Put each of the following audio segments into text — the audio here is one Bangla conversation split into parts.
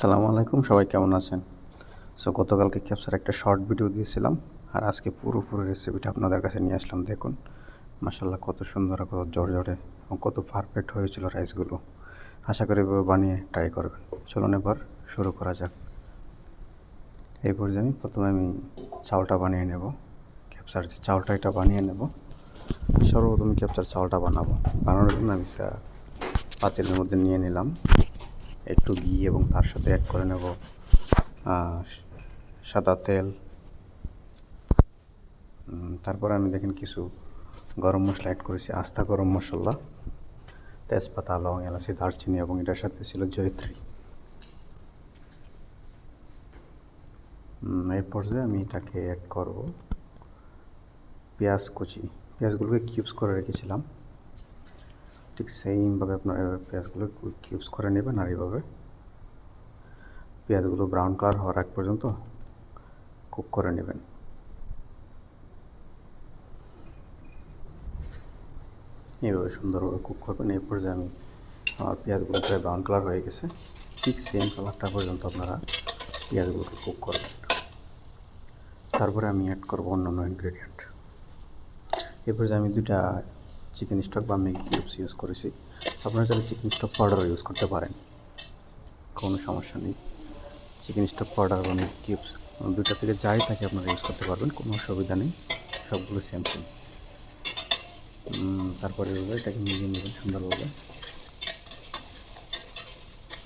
আসসালামু আলাইকুম, সবাই কেমন আছেন? সো গতকালকে ক্যাপসার একটা শর্ট ভিডিও দিয়েছিলাম, আর আজকে পুরোপুরি রেসিপিটা আপনাদের কাছে নিয়ে আসলাম, দেখুন। মাসাল্লাহ কত সুন্দর আর কত জড়জড়ে এবং কত পারফেক্ট হয়েছিল রাইসগুলো আশা করি বানিয়ে ট্রাই করবেন। চলুন এবার শুরু করা যাক। এই পর্যায়ে আমি প্রথমে আমি চাউলটা বানিয়ে নেব। ক্যাপসার যে চাউলটা এটা বানিয়ে নেব। সর্বপ্রথম ক্যাপসার চাউলটা বানাবো। বানানোর জন্য আমি একটা পাতিলের মধ্যে নিয়ে নিলাম। একটু ঘি এবং তার সাথে অ্যাড করে নেব সাদা তেল। তারপর আমি দেখেন কিছু গরম মশলা অ্যাড করেছি, আস্থা গরম মশলা, তেজপাতা, লং, এলাচি, দারচিনি এবং এটার সাথে ছিল জয়ত্রী। এই পর্যায়ে আমি এটাকে অ্যাড করব। পেঁয়াজ কুচি, পেঁয়াজগুলোকে কিউবস করে রেখেছিলাম। ঠিক সেইমভাবে আপনার এভাবে পেঁয়াজগুলো কিউবস করে নেবেন আর এইভাবে পেঁয়াজগুলো ব্রাউন কালার হওয়ার আগ পর্যন্ত কুক করে নেবেন। এইভাবে সুন্দরভাবে কুক করবেন। এই পর্যায়ে আমি আমার পেঁয়াজগুলো প্রায় ব্রাউন কালার হয়ে গেছে। ঠিক সেম কালারটা পর্যন্ত আপনারা পেঁয়াজগুলোকে কুক করবেন। তারপরে আমি অ্যাড করব অন্যান্য ইনগ্রেডিয়েন্ট পর্যায়ে আমি দুটা চিকেন স্টক বা ম্যাগি কিউবস ইউজ করেছি। আপনারা চাইলে চিকেন স্টক পাউডারও ইউজ করতে পারেন। কোনো সমস্যা নেই। চিকেন স্টক পাউডার বা ম্যাগি কিউবস দুটা থেকে যাই থাকে আপনারা ইউজ করতে পারবেন, কোনো অসুবিধা নেই। সবগুলো সেম সেম তারপরে এটাকে মিলিয়ে নেবেন সুন্দরভাবে।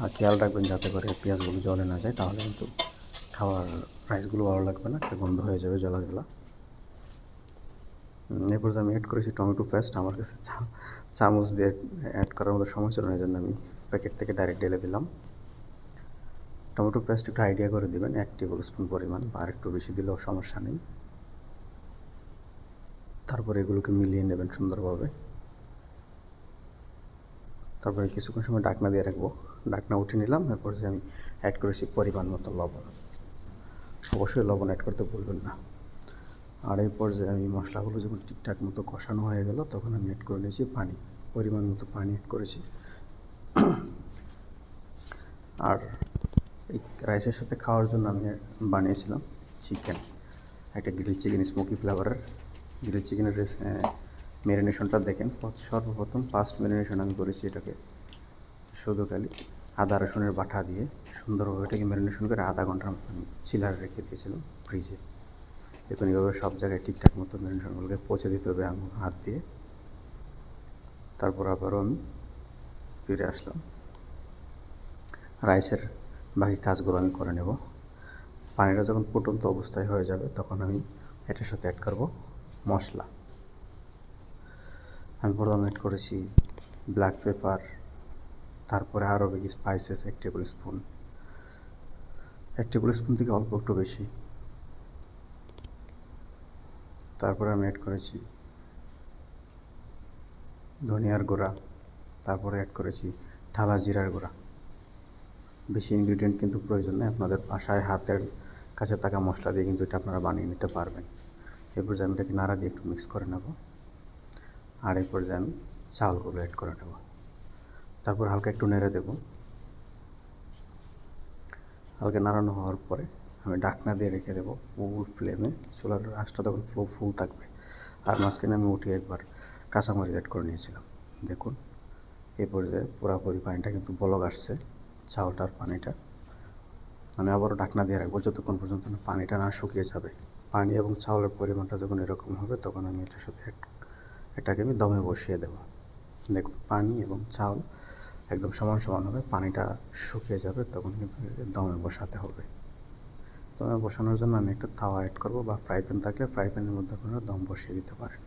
আর খেয়াল রাখবেন যাতে করে পেঁয়াজগুলো জলে না যায়, তাহলে কিন্তু খাওয়ার রাইসগুলো ভালো লাগবে না, একটা গন্ধ হয়ে যাবে জলা জলা এরপর যে আমি অ্যাড করেছি টমেটো পেস্ট আমার কাছে চামচ দিয়ে অ্যাড করার মতো সময় ছিল না জন্য আমি প্যাকেট থেকে ডাইরেক্ট ঢেলে দিলাম। টমেটো পেস্ট একটু আইডিয়া করে দিবেন, এক টেবিল স্পুন পরিমাণ বা একটু বেশি দিলেও সমস্যা নেই। তারপর এগুলোকে মিলিয়ে নেবেন সুন্দরভাবে। তারপরে কিছুক্ষণ সময় ডাকনা দিয়ে রাখব। ডাকনা উঠে নিলাম, এরপর যে আমি অ্যাড করেছি পরিমাণ মতো লবণ। অবশ্যই লবণ অ্যাড করতে ভুলবেন না। আর এই পর্যায়ে আমি মশলাগুলো যখন ঠিকঠাক মতো কষানো হয়ে গেল, তখন আমি অ্যাড করে নিয়েছি পানি, পরিমাণ মতো পানি অ্যাড করেছি। আর এই রাইসের সাথে খাওয়ার জন্য আমি বানিয়েছিলাম চিকেন একটা গ্রিল চিকেন স্মোকি ফ্লেভারের গ্রিল চিকেনের ম্যারিনেশনটা দেখেন সর্বপ্রথম ফার্স্ট ম্যারিনেশন আমি করেছি এটাকে খালি আদা, রসুনের বাটা দিয়ে। সুন্দরভাবে এটাকে ম্যারিনেশন করে আধা ঘণ্টার মতো আমি চিলার রেখে দিয়েছিলাম ফ্রিজে দেখুন সব জায়গায় ঠিকঠাক মতো ম্যারিনেশনগুলোকে পৌঁছে দিতে হবে হাত দিয়ে। তারপর আবারও আমি ফিরে আসলাম। রাইসের বাকি কাজগুলো আমি করে নেব। পানিটা যখন ফুটন্ত অবস্থায় হয়ে যাবে, তখন আমি এটার সাথে অ্যাড করব মশলা। আমি প্রথমে অ্যাড করেছি ব্ল্যাক পেপার তারপরে আরও বেশি স্পাইসেস এক টেবিল স্পুন এক টেবিল স্পুন থেকে অল্প একটু বেশি। তারপরে আমি অ্যাড করেছি ধনিয়ার গুঁড়া, তারপরে অ্যাড করেছি ঢালা জিরার গুঁড়া। বেশি ইনগ্রিডিয়েন্ট কিন্তু প্রয়োজন নেই, আপনাদের বাসায় হাতের কাছে থাকা মশলা দিয়ে কিন্তু এটা আপনারা বানিয়ে নিতে পারবেন। এরপর যে আমি এটাকে নাড়া দিয়ে একটু মিক্স করে নেব। আর এই পর্যায়ে আমি চালগুলো অ্যাড করে নেব। তারপর হালকা একটু নেড়ে দেব। হালকা নাড়ানো হওয়ার পরে আমি ডাকনা দিয়ে রেখে দেবো ফুল ফ্লেমে চুলার আঁচটা তখন ফুল ফুল থাকবে। আর মাঝখানে আমি উঠিয়ে একবার কাঁচামরিচ অ্যাড করে নিয়েছিলাম। দেখুন, এই পর্যায়ে পুরাপুরি পানিটা কিন্তু বলক আসছে চাউলটার পানিটা। আমি আবারও ঢাকনা দিয়ে রাখব, যতক্ষণ পর্যন্ত পানিটা না শুকিয়ে যাবে। পানি এবং চাউলের পরিমাণটা যখন এরকম হবে, তখন আমি এটার সাথে এটাকে আমি দমে বসিয়ে দেবো। দেখুন, পানি এবং চাউল একদম সমান সমান হবে, পানিটা শুকিয়ে যাবে, তখন কিন্তু দমে বসাতে হবে। দমে বসানোর জন্য আমি একটা তাওয়া অ্যাড করব বা ফ্রাই প্যান থাকলে ফ্রাই প্যানের মধ্যে আপনারা দম বসিয়ে দিতে পারেন।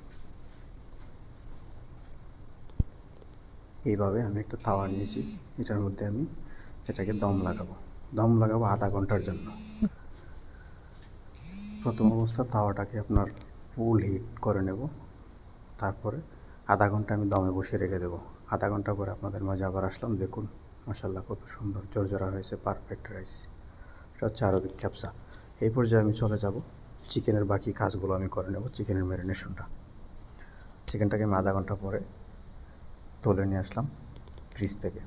এইভাবে আমি একটা তাওয়া নিয়েছি, এটার মধ্যে আমি এটাকে দম লাগাবো। দম লাগাবো আধা ঘণ্টার জন্য। প্রথম অবস্থা তাওয়াটাকে আপনার ফুল হিট করে নেব। তারপরে আধা ঘণ্টা আমি দমে বসিয়ে রেখে দেবো। আধা ঘণ্টা পরে আপনাদের মাঝে আবার আসলাম। দেখুন মাসাল্লাহ কত সুন্দর, জোরজোড়া হয়েছে পারফেক্ট রাইস এটা হচ্ছে আরবিক ক্যাপসা। এই পর্যায়ে আমি চলে যাব। চিকেনের বাকি কাজগুলো আমি করে নেব, চিকেনের ম্যারিনেশনটা। চিকেনটাকে আমি আধা ঘণ্টা পরে তুলে নিয়ে আসলাম ফ্রিজ থেকে।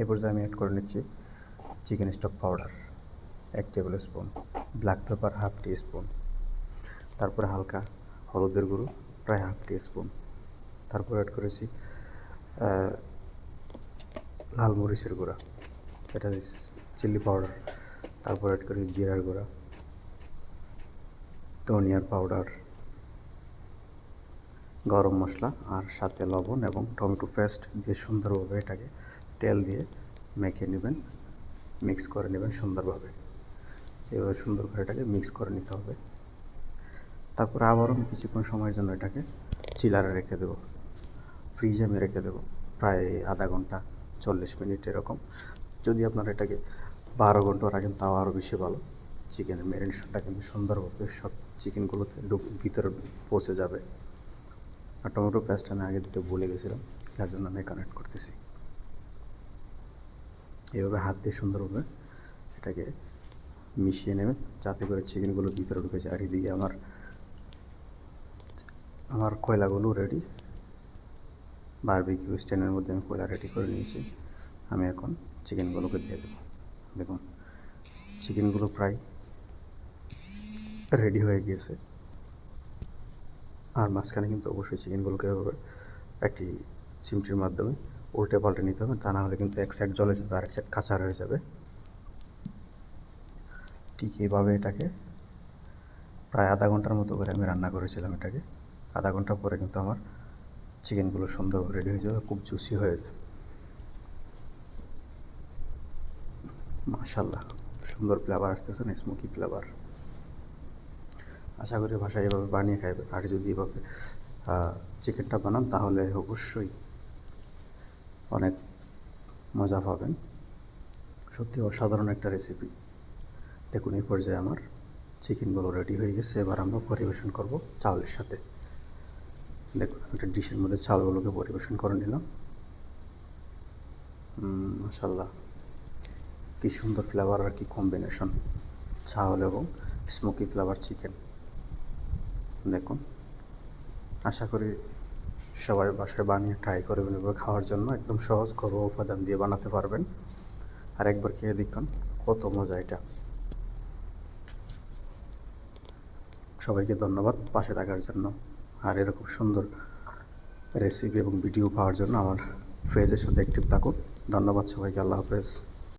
এই পর্যায়ে আমি অ্যাড করে নিচ্ছি চিকেন স্টক পাউডার, এক tablespoon. Black pepper, half teaspoon. তারপরে হালকা হলুদের গুঁড়ো, প্রায় হাফ টি স্পুন। তারপর অ্যাড করেছি লাল মরিচের গুঁড়া। এটা চিলি পাউডার তারপর অ্যাড করি জিরার গুঁড়া, ধনিয়ার পাউডার গরম মশলা আর সাথে লবণ এবং টমেটো পেস্ট দিয়ে সুন্দরভাবে এটাকে তেল দিয়ে মেখে নেবেন মিক্স করে নেবেন সুন্দরভাবে। এভাবে সুন্দর করে এটাকে মিক্স করে নিতে হবে। তারপরে আবারও কিছুক্ষণ সময়ের জন্য এটাকে চিলারে রেখে দেবো। ফ্রিজে আমি রেখে দেবো। প্রায় আধা ঘণ্টা, চল্লিশ মিনিট এরকম। যদি আপনারা এটাকে বারো ঘণ্টা রাখেন তাও আরও বেশি ভালো। চিকেনের ম্যারিনেশনটা কিন্তু সুন্দরভাবে সব চিকেনগুলোতে ভিতরে পৌঁছে যাবে। আর টমেটো পেস্ট আমি আগে দিতে ভুলে গেছিলাম যার জন্য আমি কানেক্ট করতেছি। এভাবে হাত দিয়ে সুন্দরভাবে এটাকে মিশিয়ে নেবেন যাতে করে চিকেনগুলো ভিতরে ঢুকে যায়। আর এদিকে আমার আমার কয়লাগুলো রেডি বারবিকিউ স্ট্যান্ডের মধ্যে আমি কয়লা রেডি করে নিয়েছি। আমি এখন চিকেনগুলোকে দিয়ে দেবো। দেখুন, চিকেনগুলো প্রায় রেডি হয়ে গিয়েছে। আর মাঝখানে কিন্তু অবশ্যই চিকেনগুলোকে এভাবে একটি চিমটির মাধ্যমে উল্টে পাল্টে নিতে হবে, তা না হলে কিন্তু এক সাইড জলে যাবে আর এক সাইড কাঁচা রয়ে যাবে। ঠিক এইভাবে এটাকে প্রায় আধা ঘণ্টার মতো করে আমি রান্না করেছিলাম এটাকে। আধা ঘণ্টা পরে কিন্তু আমার চিকেনগুলো সুন্দর রেডি হয়ে যাবে, খুব জুসি হয়ে যাবে। মাশাল্লাহ সুন্দর ফ্লেভার আসতেছে না স্মোকি ফ্লেভার আশা করি ভাষা এভাবে বানিয়ে খাইবে। আর যদি এভাবে চিকেনটা বানান, তাহলে অবশ্যই অনেক মজা পাবেন। সত্যি অসাধারণ একটা রেসিপি দেখুন, এই পর্যায়ে আমার চিকেনগুলো রেডি হয়ে গেছে। এবার আমরা পরিবেশন করব চাউলের সাথে। দেখুন, একটা ডিশের মধ্যে চাউলগুলোকে পরিবেশন করে নিলাম। মাসাল্লাহ কী সুন্দর ফ্লেভার আর কি কম্বিনেশন চাউল এবং স্মোকি ফ্লেভার চিকেন দেখুন, আশা করি সবাই বাসায় বানিয়ে ট্রাই করবেন এবার খাওয়ার জন্য একদম সহজ ঘরোয়া উপাদান দিয়ে বানাতে পারবেন। আর একবার খেয়ে দেখুন কত মজা এটা। সবাইকে ধন্যবাদ পাশে থাকার জন্য। আর এরকম সুন্দর রেসিপি এবং ভিডিও পাওয়ার জন্য আমার পেজের সাথে অ্যাক্টিভ থাকুন। ধন্যবাদ সবাইকে, আল্লাহ হাফেজ।